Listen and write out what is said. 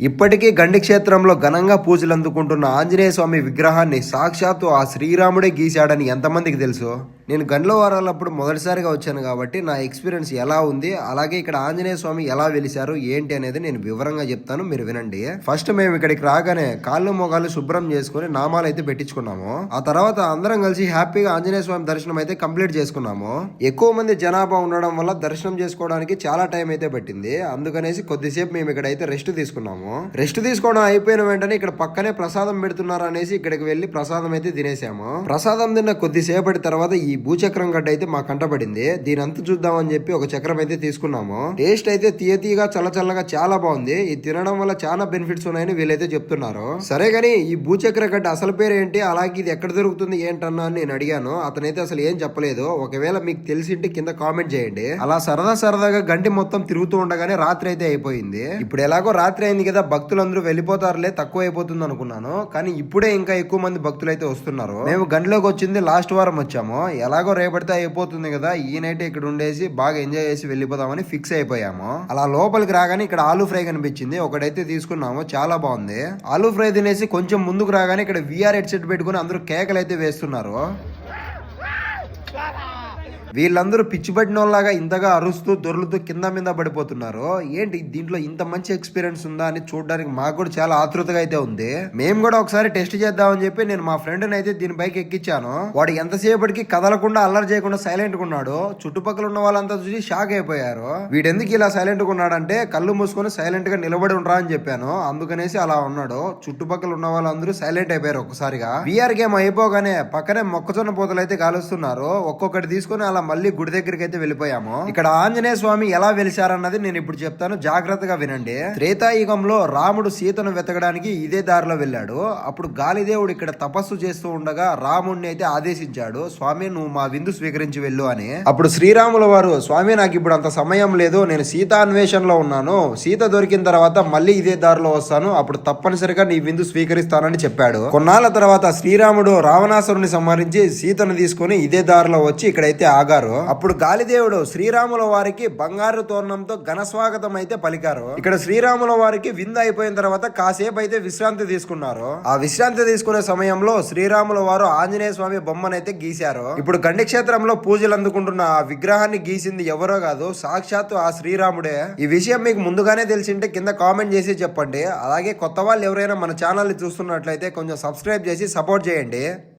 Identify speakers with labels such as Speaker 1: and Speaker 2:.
Speaker 1: ఇప్పటికీ గండి క్షేత్రంలో ఘనంగా పూజలు అందుకుంటున్న ఆంజనేయ స్వామి విగ్రహాన్ని సాక్షాత్తు ఆ శ్రీరాముడే గీశాడని ఎంతమందికి తెలుసు? నేను గండ్ల వారాలప్పుడు మొదటిసారిగా వచ్చాను కాబట్టి నా ఎక్స్పీరియన్స్ ఎలా ఉంది అలాగే ఇక్కడ ఆంజనేయ స్వామి ఎలా వెలిశారు ఏంటి అనేది నేను వివరంగా చెప్తాను మీరు వినండి. ఫస్ట్ మేము ఇక్కడికి రాగానే కాళ్ళు మొగాలు శుభ్రం చేసుకుని నామాలు అయితే పెట్టించుకున్నాము. ఆ తర్వాత అందరం కలిసి హ్యాపీగా ఆంజనేయ స్వామి దర్శనం అయితే కంప్లీట్ చేసుకున్నాము. ఎక్కువ మంది జనాభా ఉండడం వల్ల దర్శనం చేసుకోవడానికి చాలా టైం అయితే పట్టింది. అందుకనేసి కొద్దిసేపు మేము ఇక్కడ అయితే రెస్ట్ తీసుకున్నాము. రెస్ట్ తీసుకోవడం అయిపోయిన వెంటనే ఇక్కడ పక్కనే ప్రసాదం పెడుతున్నారు అనేసి ఇక్కడికి వెళ్ళి ప్రసాదం అయితే తినేసాము. ప్రసాదం తిన్న కొద్దిసేపటి తర్వాత ఈ భూచక్రం గడ్డ అయితే మా కంటపడింది దీని అంత చూద్దామని చెప్పి ఒక చక్రం అయితే తీసుకున్నాము. టేస్ట్ అయితే తీయ తీయగా చల్లచల్లగా చాలా బాగుంది. ఇది తినడం వల్ల చాలా బెనిఫిట్స్ ఉన్నాయని వీళ్ళైతే చెప్తున్నారు. సరే గానీ ఈ భూచక్ర గడ్డ అసలు పేరు ఏంటి అలాగే ఇది ఎక్కడ దొరుకుతుంది? ఏంటన్నా అని నేను అడిగాను. అతనైతే అసలు ఏం చెప్పలేదు. ఒకవేళ మీకు తెలిసింటే కింద కామెంట్ చేయండి. అలా సరదా సరదాగా గంటి మొత్తం తిరుగుతూ ఉండగానే రాత్రి అయితే అయిపోయింది. ఇప్పుడు ఎలాగో రాత్రి అయింది కదా భక్తులందరూ వెళ్ళిపోతారులే తక్కువ అయిపోతుంది అనుకున్నాను. కానీ ఇప్పుడే ఇంకా ఎక్కువ మంది భక్తులు అయితే వస్తున్నారు. మేము గంటలోకి వచ్చింది లాస్ట్ వారం వచ్చాము. ఎలాగో రేపడితే అయిపోతుంది కదా ఈ నైట్ ఇక్కడ ఉండేసి బాగా ఎంజాయ్ చేసి వెళ్ళిపోదామని ఫిక్స్ అయిపోయాము. అలా లోపలికి రాగానే ఇక్కడ ఆలూ ఫ్రై కనిపించింది. ఒకటైతే తీసుకున్నాము చాలా బాగుంది. ఆలూ ఫ్రై తినేసి కొంచెం ముందుకు రాగానే ఇక్కడ విఆర్ హెడ్సెట్ పెట్టుకుని అందరూ కేకలు అయితే వేస్తున్నారు. వీళ్ళందరూ పిచ్చి ఇంతగా అరుస్తూ దొర్లుతూ కింద మీద పడిపోతున్నారు? ఏంటి దీంట్లో ఇంత మంచి ఎక్స్పీరియన్స్ ఉందా అని చూడడానికి మాకు కూడా చాలా ఆతృతగా అయితే ఉంది. మేము కూడా ఒకసారి టెస్ట్ చేద్దామని చెప్పి నేను మా ఫ్రెండ్ అయితే దీని బైక్ ఎక్కించాను వాడు ఎంతసేపటికి కదలకుండా అల్లరి చేయకుండా సైలెంట్గా ఉన్నాడు. చుట్టుపక్కల ఉన్న వాళ్ళంతా చూసి షాక్ అయిపోయారు. వీడెందుకు ఇలా సైలెంట్గా ఉన్నాడంటే కళ్ళు మూసుకొని సైలెంట్గా నిలబడి ఉండరా అని చెప్పాను. అందుకనేసి అలా ఉన్నాడు. చుట్టుపక్కల ఉన్న వాళ్ళందరూ సైలెంట్ అయిపోయారు ఒక్కసారిగా విఆర్ గేమ్ అయిపోగానే పక్కనే మొక్కజొన్న పోతలు అయితే కాలుస్తున్నారు. ఒక్కొక్కటి తీసుకొని అలా మళ్ళీ గుడి దగ్గరికి అయితే వెళ్ళిపోయాము. ఇక్కడ ఆంజనేయ స్వామి ఎలా వెలిశారన్నది నేను ఇప్పుడు చెప్తాను. జాగ్రత్తగా వినండి. త్రేతాయుగంలో రాముడు సీతను వెతకడానికి ఇదే దారిలో వెళ్ళాడు. అప్పుడు గాలిదేవుడు ఇక్కడ తపస్సు చేస్తూ ఉండగా రాముడిని అయితే ఆదేశించాడు స్వామి నువ్వు మా విందు స్వీకరించి వెళ్ళు అని. అప్పుడు శ్రీరాముల వారు స్వామి నాకు ఇప్పుడు అంత సమయం లేదు. నేను సీత అన్వేషణలో ఉన్నాను. సీత దొరికిన తర్వాత మళ్ళీ ఇదే దారిలో వస్తాను. అప్పుడు తప్పనిసరిగా నీ విందు స్వీకరిస్తానని చెప్పాడు. కొన్నాళ్ళ తర్వాత శ్రీరాముడు రావణాసురుని సంహరించి సీతను తీసుకొని ఇదే దారిలో వచ్చి ఇక్కడైతే ఆగారు అప్పుడు గాలిదేవుడు శ్రీరాముల వారికి బంగారు తోరణంతో ఘన స్వాగతం అయితే పలికారు. ఇక్కడ శ్రీరాముల వారికి విందు అయిపోయిన తర్వాత కాసేపు అయితే విశ్రాంతి తీసుకున్నారు. ఆ విశ్రాంతి తీసుకునే సమయంలో శ్రీరాముల వారు ఆంజనేయ స్వామి బొమ్మనైతే గీశారు. ఇప్పుడు గండి క్షేత్రంలో పూజలు అందుకుంటున్న ఆ విగ్రహాన్ని గీసింది ఎవరో కాదు సాక్షాత్తు ఆ శ్రీరాముడే. ఈ విషయం మీకు ముందుగానే తెలిసింటే కింద కామెంట్ చేసి చెప్పండి. అలాగే కొత్త వాళ్ళు ఎవరైనా మన ఛానల్ చూస్తున్నట్లయితే కొంచెం సబ్స్క్రైబ్ చేసి సపోర్ట్ చేయండి.